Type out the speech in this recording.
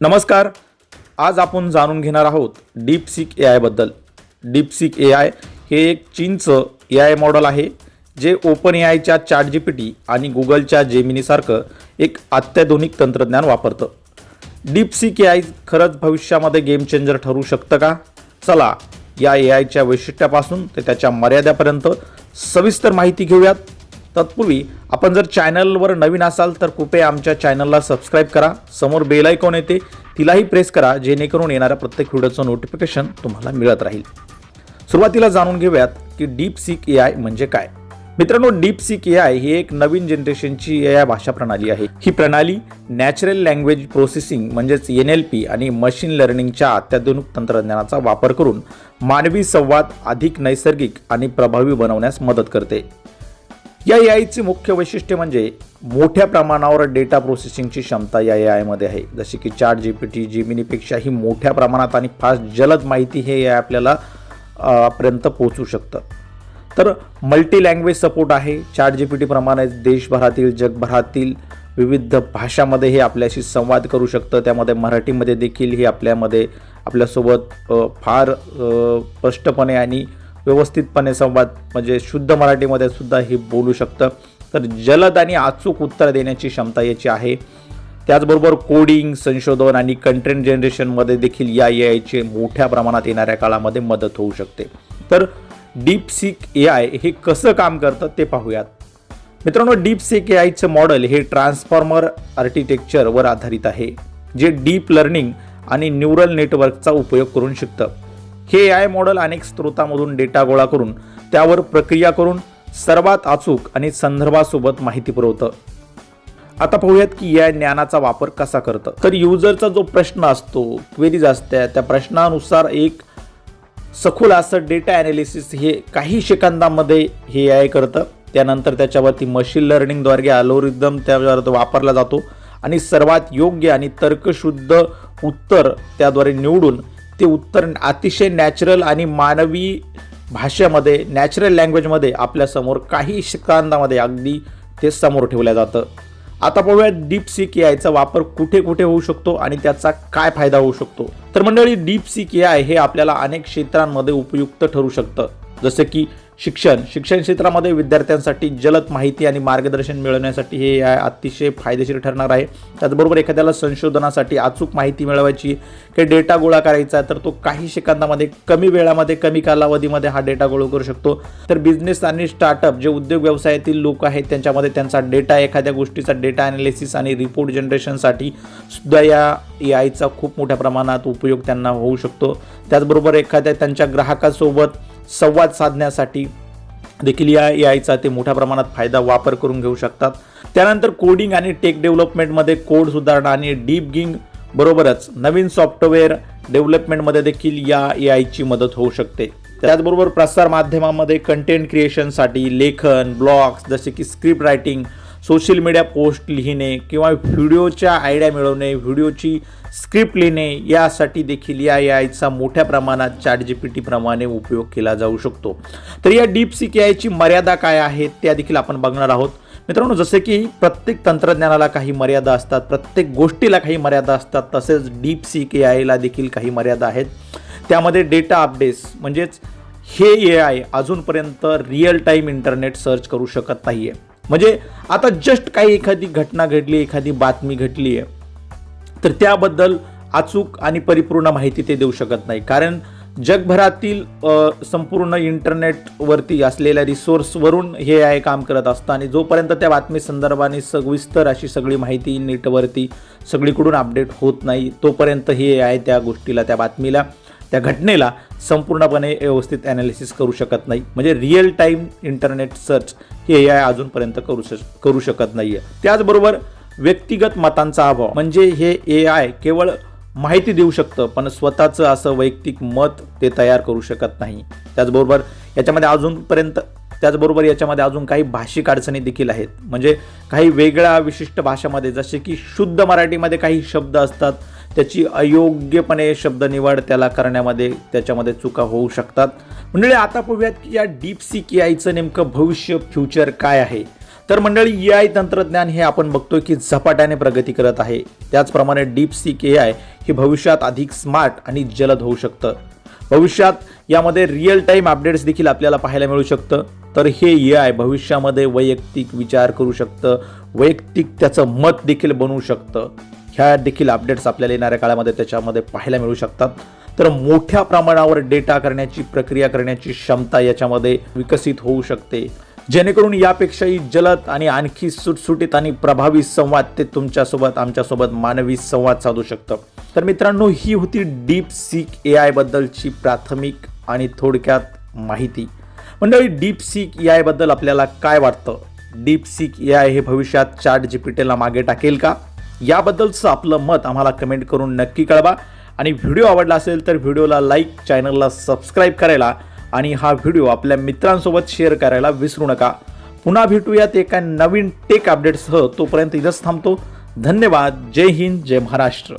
नमस्कार. आज आपण जाणून घेणार आहोत डीपसिक ए आयबद्दल डीपसिक ए आय हे एक चीनचं ए आय मॉडेल आहे जे ओपन ए आयच्या चॅट जी पी टी आणि गुगलच्या जेमिनीसारखं एक अत्याधुनिक तंत्रज्ञान वापरतं. डीपसिक ए आय खरंच भविष्यामध्ये गेम चेंजर ठरू शकतं का? चला या ए आयच्या वैशिष्ट्यापासून ते त्याच्या मर्यादेपर्यंत सविस्तर माहिती घेऊयात. तत्पूर्वी आपण जर चॅनलवर नवीन असाल तर कृपया आमच्या चॅनलला सबस्क्राईब करा. समोर बेल आयकॉन येते. तिलाही प्रेस करा जेणेकरून येणाऱ्या प्रत्येक व्हिडिओचं नोटिफिकेशन तुम्हाला मिळत राहील. सुरुवातीला जाणून घेऊयात की डीप सीक ए आय म्हणजे काय. मित्रांनो डीप सीक ए आय ही एक नवीन जनरेशनची ए आय भाषा प्रणाली आहे. ही प्रणाली नॅचरल लँग्वेज प्रोसेसिंग म्हणजेच एन एल पी आणि मशीन लर्निंगच्या अत्याधुनिक तंत्रज्ञानाचा वापर करून मानवी संवाद अधिक नैसर्गिक आणि प्रभावी बनवण्यास मदत करते. या ए आयचे मुख्य वैशिष्ट्य म्हणजे मोठ्या प्रमाणावर डेटा प्रोसेसिंगची क्षमता या ए आयमध्ये आहे. जसे की चार जी पी टी जीमिनीपेक्षाही मोठ्या प्रमाणात आणि फास्ट जलद माहिती हे ए आय आपल्याला पर्यंत पोहोचू शकतं. तर मल्टी लँग्वेज सपोर्ट आहे. चार जी पी टीप्रमाणे देशभरातील जगभरातील विविध भाषामध्ये हे आपल्याशी संवाद करू शकतं. त्यामध्ये मराठीमध्ये देखील हे आपल्यामध्ये आपल्यासोबत फार स्पष्टपणे आणि व्यवस्थितपणे संवाद म्हणजे शुद्ध मराठीमध्ये सुद्धा हे बोलू शकतं. तर जलद आणि अचूक उत्तर देण्याची क्षमता याची आहे. त्याचबरोबर कोडिंग संशोधन आणि कंटेंट जनरेशनमध्ये देखील या ए आयचे मोठ्या प्रमाणात येणाऱ्या काळामध्ये मदत होऊ शकते. तर डीप सिक ए आय हे कसं काम करतं ते पाहूयात. मित्रांनो डीप सिक ए आयचं मॉडेल हे ट्रान्सफॉर्मर आर्किटेक्चरवर आधारित आहे जे डीप लर्निंग आणि न्यूरल नेटवर्कचा उपयोग करून शिकतं. हे ए आय मॉडेल अनेक स्रोतामधून डेटा गोळा करून त्यावर प्रक्रिया करून सर्वात अचूक आणि संदर्भासोबत माहिती पुरवतं. आता पाहूयात की या ज्ञानाचा वापर कसा करतं. तर युजरचा जो प्रश्न असतो क्वेरीज असत्या त्या प्रश्नानुसार एक सखोल असं डेटा ॲनालिसिस हे काही सेकंदामध्ये हे आय करतं. त्यानंतर त्याच्यावरती मशीन लर्निंगद्वारे अलोरिदम त्यावर वापरला जातो. आणि सर्वात योग्य आणि तर्कशुद्ध उत्तर त्याद्वारे निवडून ते उत्तर अतिशय नॅचरल आणि मानवी भाषेमध्ये नॅचरल लँग्वेजमध्ये आपल्यासमोर काही सेकंदामध्ये अगदी ते समोर ठेवलं जातं. आता पाहूया डीप सीक के आयचा वापर कुठे कुठे होऊ शकतो आणि त्याचा काय फायदा होऊ शकतो. तर मंडळी डीप सीक के आय हे आपल्याला अनेक क्षेत्रांमध्ये उपयुक्त ठरू शकतं. जसं की शिक्षण. शिक्षण क्षेत्रामध्ये विद्यार्थ्यांसाठी जलद माहिती आणि मार्गदर्शन मिळवण्यासाठी हे आय अतिशय फायदेशीर ठरणार आहे. त्याचबरोबर एखाद्याला संशोधनासाठी अचूक माहिती मिळवायची काही डेटा गोळा करायचा आहे तर तो काही सेकंदामध्ये कमी वेळामध्ये कमी कालावधीमध्ये हा डेटा गोळा करू शकतो. तर बिझनेस आणि स्टार्टअप जे उद्योग व्यवसायातील लोक आहेत त्यांच्यामध्ये त्यांचा डेटा एखाद्या गोष्टीचा डेटा ॲनालिसिस आणि रिपोर्ट जनरेशनसाठी सुद्धा या ए आयचा खूप मोठ्या प्रमाणात उपयोग त्यांना होऊ शकतो. त्याचबरोबर एखाद्या त्यांच्या ग्राहकासोबत संवाद साधण्यासाठी देखील या ए आयचा ते मोठ्या प्रमाणात फायदा वापर करून घेऊ शकतात. त्यानंतर कोडिंग आणि टेक डेव्हलपमेंटमध्ये कोड सुधारणा आणि डीप गिंग बरोबरच नवीन सॉफ्टवेअर डेव्हलपमेंटमध्ये देखील या ए आयची मदत होऊ शकते. त्याचबरोबर प्रसार माध्यमामध्ये कंटेंट क्रिएशनसाठी लेखन ब्लॉग्स जसे की script writing social media post लिहिणे किंवा व्हिडिओच्या आयडिया मिळवणे व्हिडिओची स्क्रिप्ट लिहिणे यासाठी देखील या ए आयचा मोठ्या प्रमाणात चॅट जी पी टीप्रमाणे उपयोग केला जाऊ शकतो. तर या डीप सी के आयची मर्यादा काय आहेत त्या देखील आपण बघणार आहोत. मित्रांनो जसे की प्रत्येक तंत्रज्ञानाला काही मर्यादा असतात प्रत्येक गोष्टीला काही मर्यादा असतात तसेच डीप सी के आयला देखील काही मर्यादा आहेत. त्यामध्ये डेटा अपडेट्स म्हणजेच हे ए आय अजूनपर्यंत रिअल टाईम इंटरनेट सर्च करू शकत नाही आहे म्हणजे आता जस्ट काही एखादी घटना घडली एखादी बातमी घडली आहे तर त्याबद्दल अचूक आणि परिपूर्ण माहिती ते देऊ शकत नाही. कारण जगभरातील संपूर्ण इंटरनेटवरती असलेल्या रिसोर्सवरून हे आहे काम करत असतं आणि जोपर्यंत त्या बातमी संदर्भाने सविस्तर अशी सगळी माहिती नेटवरती सगळीकडून अपडेट होत नाही तोपर्यंत हे आहे त्या गोष्टीला त्या बातमीला त्या घटनेला संपूर्णपणे व्यवस्थित ॲनालिसिस करू शकत नाही. म्हणजे रिअल टाईम इंटरनेट सर्च हे ए आय अजूनपर्यंत करू श करू शकत नाही आहे त्याचबरोबर व्यक्तिगत मतांचा अभाव म्हणजे हे ए आय केवळ माहिती देऊ शकतं पण स्वतःचं असं वैयक्तिक मत ते तयार करू शकत नाही. त्याचबरोबर याच्यामध्ये अजूनपर्यंत त्याचबरोबर याच्यामध्ये अजून काही भाषिक अडचणी देखील आहेत. म्हणजे काही वेगळ्या विशिष्ट भाषेमध्ये जसे की शुद्ध मराठीमध्ये काही शब्द असतात त्याची अयोग्यपणे शब्द निवड त्याला करण्यामध्ये त्याच्यामध्ये चुका होऊ शकतात. मंडळी आता पाहूयात की या डीप सी के आयचं नेमकं भविष्य फ्युचर काय आहे? तर मंडळी ए आय तंत्रज्ञान हे आपण बघतोय की झपाट्याने प्रगती करत आहे. त्याचप्रमाणे डीप सी के आय हे भविष्यात अधिक स्मार्ट आणि जलद होऊ शकतं. भविष्यात यामध्ये रिअल टाईम अपडेट्स देखील आपल्याला पाहायला मिळू शकतं. तर हे ए आय भविष्यामध्ये वैयक्तिक विचार करू शकतं. वैयक्तिक त्याचं मत देखील बनवू शकतं. ह्या देखील अपडेट्स आपल्याला येणाऱ्या काळामध्ये त्याच्यामध्ये पाहायला मिळू शकतात. तर मोठ्या प्रमाणावर डेटा करण्याची प्रक्रिया करण्याची क्षमता याच्यामध्ये विकसित होऊ शकते. जेणेकरून यापेक्षाही जलद आणि आणखी सुटसुटीत आणि प्रभावी संवाद ते तुमच्यासोबत आमच्यासोबत मानवी संवाद साधू शकतं. तर मित्रांनो ही होती डीप सीक ए आयबद्दलची प्राथमिक आणि थोडक्यात माहिती. मंडळी डीप सीक ए आयबद्दल आपल्याला काय वाटतं? डीप सीक ए आय हे भविष्यात चार्ट जीपीटेला मागे टाकेल का? याबद्दलचं आपलं मत आम्हाला कमेंट करून नक्की कळवा. आणि व्हिडिओ आवडला असेल तर व्हिडिओला लाईक चॅनलला सबस्क्राईब करायला आणि हा व्हिडिओ आपल्या मित्रांसोबत शेअर करायला विसरू नका. पुन्हा भेटूयात एका नवीन टेक अपडेटसह तोपर्यंत इथंच थांबतो. धन्यवाद. जय हिंद. जय महाराष्ट्र.